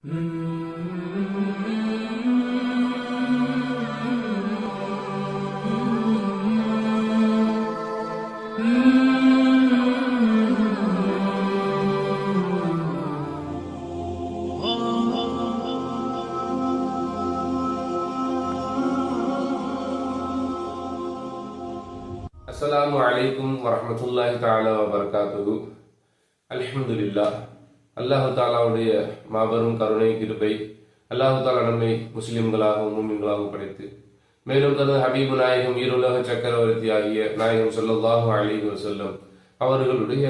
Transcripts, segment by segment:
السلام عليكم ورحمة الله تعالى وبركاته الحمد لله அல்லாஹ் தாலாவுடைய மாபெரும் கருணை கிருபை அல்லாஹ் தாலா நம்மை முஸ்லிம்களாகவும் மூமின்களாகவும் படைத்து. மேலும் தனது ஹபீபு நாயகம் ஈருலக சக்கரவர்த்தி ஆகிய நாயகம் ஸல்லல்லாஹு அலிஹி வசல்லம் அவர்களுடைய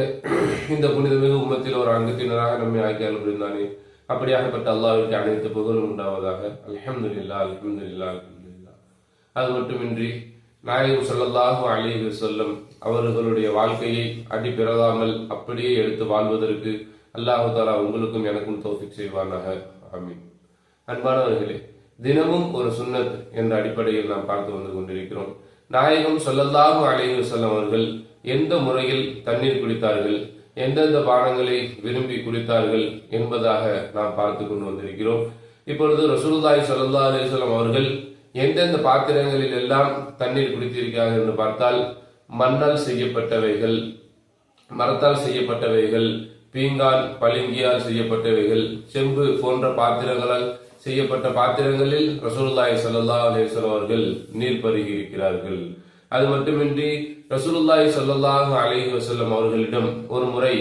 இந்த புனிதமிகு உம்மத்தில் ஒரு அங்கத்தினராக நம்மை ஆக்கியால் புரிந்தானே அப்படியாகப்பட்ட அல்லாவிற்கு அனைத்து புகழும் உண்டாவதாக. அல்ஹம்துலில்லாஹ் அல்ஹம்துலில்லாஹ் அல்ஹம்துலில்லாஹ். அது மட்டுமின்றி நாயகம் ஸல்லல்லாஹு அலிஹி வசல்லம் அவர்களுடைய வாழ்க்கையை அடி பிறதாமல் அப்படியே எடுத்து வாழ்வதற்கு அல்லாஹு தாலா உங்களுக்கும் எனக்கும் தோஃபிக் செய்வானாக. ஆமீன். அன்பானவர்களே தினமும் ஒரு சுன்னத் என்ற அடிப்படையில் நாம் பார்த்து வந்து கொண்டிருக்கிறோம். நாயகம் ஸல்லல்லாஹு அலைஹி செல்லும் அவர்கள் எந்த முறையில் தண்ணீர் குடித்தார்கள் எந்தெந்த பானங்களை விரும்பி குடித்தார்கள் என்பதாக நாம் பார்த்து கொண்டு வந்திருக்கிறோம். இப்பொழுது ரசூல்தாய் ஸல்லல்லாஹு அலைஹி அவர்கள் எந்தெந்த பாத்திரங்களில் எல்லாம் தண்ணீர் குடித்திருக்கிறார்கள் என்று பார்த்தால் மண்ணால் செய்யப்பட்டவைகள் மரத்தால் செய்யப்பட்டவைகள் பீங்கான் பளிங்கியால் செய்யப்பட்டவைகள் செம்பு போன்ற பாத்திரங்களால் செய்யப்பட்ட பாத்திரங்களில் ரசூலுல்லாய் சல்லா அலைஹி அவர்கள் நீர் பருகி இருக்கிறார்கள். அது மட்டுமின்றி ரசூலுல்லாய் சல்லாஹ் அலேஹி வசல்லம் அவர்களிடம் ஒரு முறை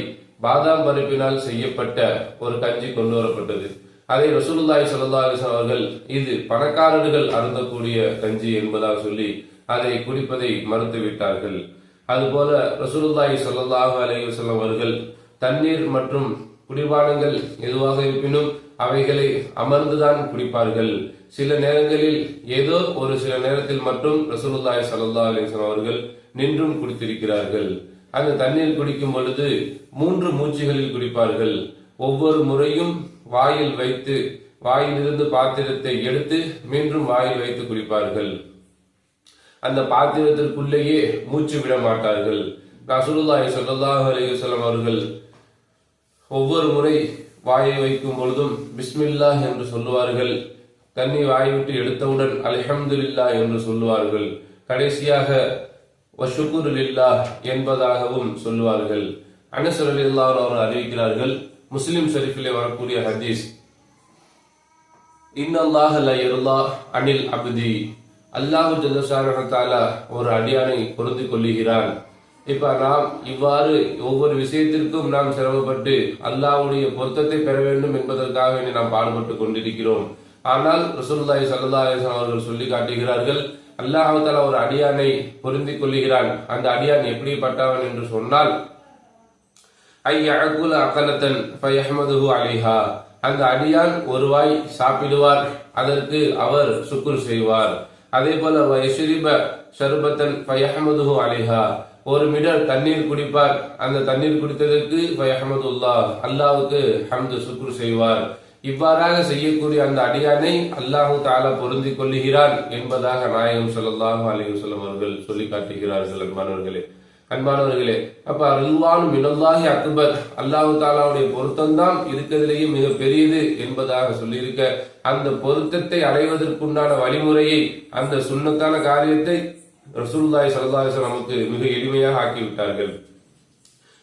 பாதாம் பருப்பினால் செய்யப்பட்ட ஒரு கஞ்சி கொண்டு வரப்பட்டது. அதை ரசூலுல்லாய் சல்லா அலைஹி அவர்கள் இது பணக்காரர்கள் அருந்தக்கூடிய கஞ்சி என்பதாக சொல்லி அதை குடிப்பதை மறுத்து விட்டார்கள் அதுபோல ரசூலுல்லாய் சல்லாஹ் அலேஹி வசல்லம் அவர்கள் தண்ணீர் மற்றும் குடிபானங்கள் எதுவாக இருப்பினும் அவைகளை அமர்ந்துதான் குடிப்பார்கள். சில நேரங்களில் ஏதோ ஒரு சில நேரத்தில் மட்டும் ரசூலுல்லாய் சல்லா அலைஹி அவர்கள் நின்றும் குடித்திருக்கிறார்கள். அந்த தண்ணீர் குடிக்கும் பொழுது மூன்று மூச்சுகளில் குடிப்பார்கள். ஒவ்வொரு முறையும் வாயில் வைத்து வாயிலிருந்து பாத்திரத்தை எடுத்து மீண்டும் வாயில் வைத்து குடிப்பார்கள். அந்த பாத்திரத்திற்குள்ளேயே மூச்சு விட மாட்டார்கள். ரசூலுல்லாய் சல்லாஹ் அலைஹி அவர்கள் ஒவ்வொரு முறை வாயை வைக்கும் பொழுதும் பிஸ்மில்லா என்று சொல்லுவார்கள். தண்ணி வாயை விட்டு எடுத்தவுடன் அலஹம்துல்லா என்று சொல்லுவார்கள். கடைசியாக வஷுகுரு என்பதாகவும் சொல்லுவார்கள். அனசர் அலில்லாஹ் அவர் அறிவிக்கிறார்கள் முஸ்லிம் ஷெரீஃபிலே வரக்கூடிய ஹதீஸ் இன்னல்லாஹ் ல அனில் அப்தி. அல்லாஹு ஜல்லஷானஹு ஒரு அடியானை பொருந்தி கொள்ளுகிறான். இப்ப நாம் இவ்வாறு ஒவ்வொரு விஷயத்திற்கும் நாம் சிரமப்பட்டு அல்லாஹ்வுடைய பொருத்தத்தை பெற வேண்டும் என்பதற்காக வேண்டி நாம் பாடுபட்டு கொண்டிருக்கிறோம். ஆனால் ரசூலுல்லாஹி சல்லா அவர்கள் சொல்லி காட்டுகிறார்கள் அல்லாஹ் ஒரு அடியானை பொருந்தி கொள்ளுகிறான். அந்த அடியான் எப்படிப்பட்டவன் என்று சொன்னால் ஐயகுல அகலத்தன் அலிஹா அலைஹா. அந்த அடியான் ஒருவாய் சாப்பிடுவார் அதற்கு அவர் சுக்குர் செய்வார். அதே போல வயசுரிப ஷர்பத்தன் அலிஹா அலைஹா. ஒரு மிடர் தண்ணீர் குடிப்பார். அந்த தண்ணீர் குடித்ததற்கு அஹமதுல்லா அல்லாவுக்கு ஹம்து சுக்குர் செய்வார். இவ்வாறாக செய்யக்கூடிய அந்த அடியானை அல்லாஹு தாலா பொருந்தி கொள்ளுகிறான் என்பதாக நாயகம் சொல்லல்லாஹு அலைஹி வஸல்லம் அவர்கள் சொல்லி காட்டுகிறார்கள் அன்பானவர்களே. அன்பானவர்களே அப்ப ரில்வானு மினல்லாஹி அக்பர் அல்லாஹு தாலாவுடைய பொருத்தம்தான் இருக்கிறதுலேயே மிக பெரியது என்பதாக சொல்லியிருக்க அந்த பொருத்தத்தை அடைவதற்குண்டான வழிமுறையை அந்த சுண்ணத்தான காரியத்தை ரசூல்லாய் ஸல்லல்லாஹு நமக்கு மிக எளிமையாக ஆக்கிவிட்டார்கள்.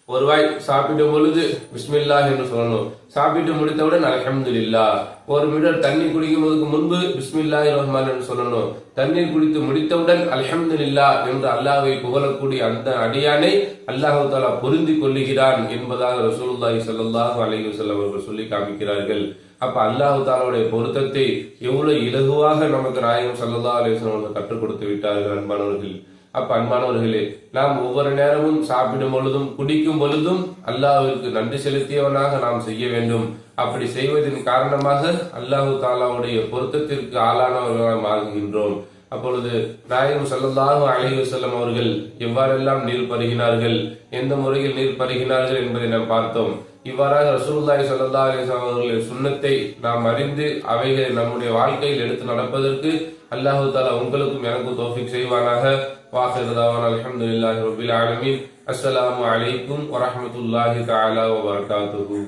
ஒருவாய் சாப்பிடும் பொழுது பிஸ்மில்லா என்று சொல்லணும். சாப்பிட்டு முடித்தவுடன் அல்ஹம்துலில்லாஹ். ஒரு மீட்டர் தண்ணீர் குடிக்கும்போதுக்கு முன்பு பிஸ்மில்லா ரஹ்மான் என்று சொல்லணும். தண்ணீர் குடித்து முடித்தவுடன் அல்ஹம்துலில்லாஹ் என்று அல்லாவை புகழக்கூடிய அந்த அடியானை அல்லாஹு தாலா பொருந்தி கொள்ளுகிறான் என்பதாக ரசூலுல்லாஹி சல்லாஹூ அலைஹி வசல்லம் அவர்கள் சொல்லி காமிக்கிறார்கள். அப்ப அல்லாஹு தாலாவுடைய பொருத்தத்தை எவ்வளவு இலகுவாக நமக்கு நாயகம் சல்லா அலைஹி அவர்கள் கற்றுக் கொடுத்து விட்டார்கள் அன்பானவர்கள். அப்ப அன்பானவர்களே நாம் ஒவ்வொரு நேரமும் சாப்பிடும் பொழுதும் குடிக்கும் பொழுதும் அல்லாஹிற்கு நன்றி செலுத்தியவனாக நாம் செய்ய வேண்டும். அப்படி செய்வதன் காரணமாக அல்லாஹு தாலாவுடைய பொருத்தத்திற்கு ஆளானவர்களாக ஆகுகின்றோம் அப்பொழுது நாயகம் ஸல்லல்லாஹு அலைஹி வஸல்லம் அவர்கள் எவ்வாறெல்லாம் நீர் பருகினார்கள் எந்த முறையில் நீர் பருகினார்கள் என்பதை நாம் பார்த்தோம். இவ்வாறாக ரசூல்லாய் ஸல்லல்லாஹு அலிஸ்லாம் அவர்களின் சுண்ணத்தை நாம் அறிந்து அவைகளை நம்முடைய வாழ்க்கையில் எடுத்து நடப்பதற்கு அல்லாஹு தாலா உங்களுக்கும் எனக்கும் தோஃபிக் செய்வானாக. வாஹிர் அலமது இல்லாஹி ரபில் ஆலமின். அஸ்லாம் அலைக்கும் வரமத்துல்லாஹி தாலா வபரகாத்துஹு.